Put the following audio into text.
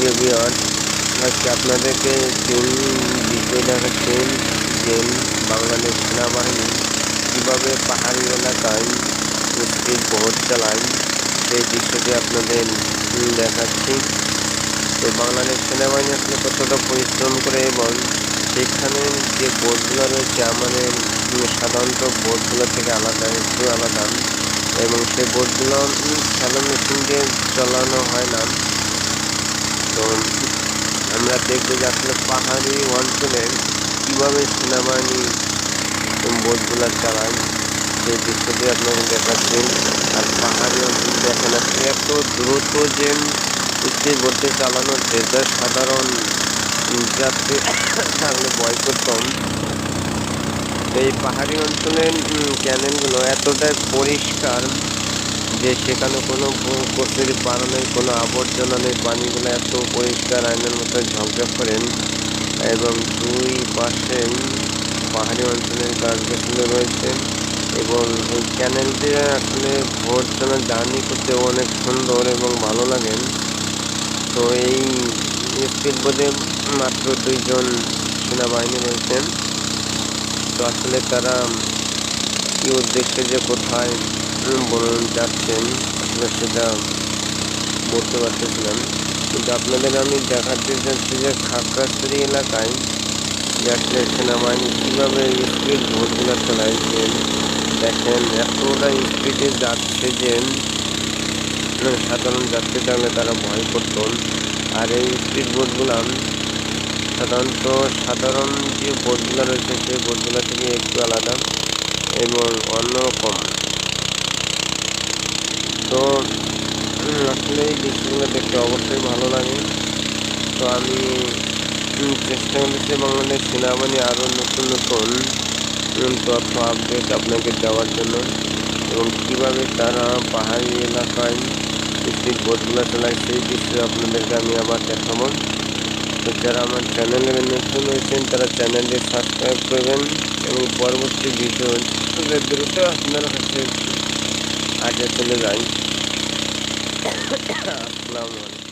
প্রিয় বিয়ার আজকে আপনাদেরকে তিন বিষয় দেখাচ্ছেন যে বাংলাদেশ সেনাবাহিনী কীভাবে পাহাড়ি এলাকায় স্পিড বোট চালায় সেই দৃশ্যটি আপনাদের দেখাচ্ছি তো বাংলাদেশ সেনাবাহিনী আসলে কতটা পরিশ্রম করে এবং সেখানে যে বোটগুলো রয়েছে আমাদের সাধারণত বোটগুলো থেকে আলাদা একটু আলাদা এবং সেই বোটগুলো স্যালো মেশিন দিয়ে চালানো হয় না তো আমরা দেখব যে আসলে পাহাড়ি অঞ্চলে কীভাবে সেনাবাহিনী বোটগুলো চালায়। সেই দৃশ্যটি আপনাকে দেখাচ্ছেন আর পাহাড়ি অঞ্চল দেখেন আসলে এত দ্রুত যে স্পিড বোটে চালানো যা সাধারণ যাত্রী থাকলে ভয় করতাম এই পাহাড়ি অঞ্চলের ক্যানেলগুলো এতটাই পরিষ্কার যে সেখানে কোনো কচুরি পানা নেই, কোনো আবর্জনা নেই, পানিগুলো এত পরিষ্কার আইনের মতো ঝকঝক করেন এবং দুই পাশে পাহাড়ি অঞ্চলের গাছ গাছগুলো রয়েছে এবং এই দিয়ে আসলে ভোট জন্য জার্নি করতে অনেক সুন্দর এবং ভালো লাগে। তো এই স্পিড বোটে মাত্র দুইজন সেনাবাহিনী রয়েছেন তো আসলে তারা কি উদ্দেশ্যে যে কোথায় উম, বলুন যাচ্ছেন আসলে সেটা বলতে পারতেছিলাম। কিন্তু আপনাদের আমি দেখাতে চাচ্ছি যে খাগড়াছড়ি এলাকায় যে আসলে সেনাবাহিনী কীভাবে স্পিড ভোটগুলো চালায় দেখেন এতটা স্পিডে যাচ্ছে যে সাধারণ যাত্রী থাকলে তারা ভয় করত। আর এই স্পিড বোটগুলো সাধারণত সাধারণ যে বোটগুলো রয়েছে সেই বোটগুলো থেকে একটু আলাদা এবং অন্যরকম। তো আসলে এই দৃশ্যগুলো দেখতে অবশ্যই ভালো লাগে। তো আমি চেষ্টা করতেছি বাংলাদেশ সেনাবাহিনী আরও নতুন নতুন তথ্য আপডেট আপনাকে দেওয়ার জন্য এবং কীভাবে তারা পাহাড়ি এলাকায় স্পিড বোটগুলো চালায় সেই দৃশ্য আপনাদেরকে আমি আবার দেখাবো। তো যারা আমার চ্যানেলে নতুন হয়েছেন, তারা চ্যানেলটি সাবস্ক্রাইব করবেন এবং পরবর্তী ভিডিও দ্রুত আপনার কাছে আগে চলে যাই lâu rồi.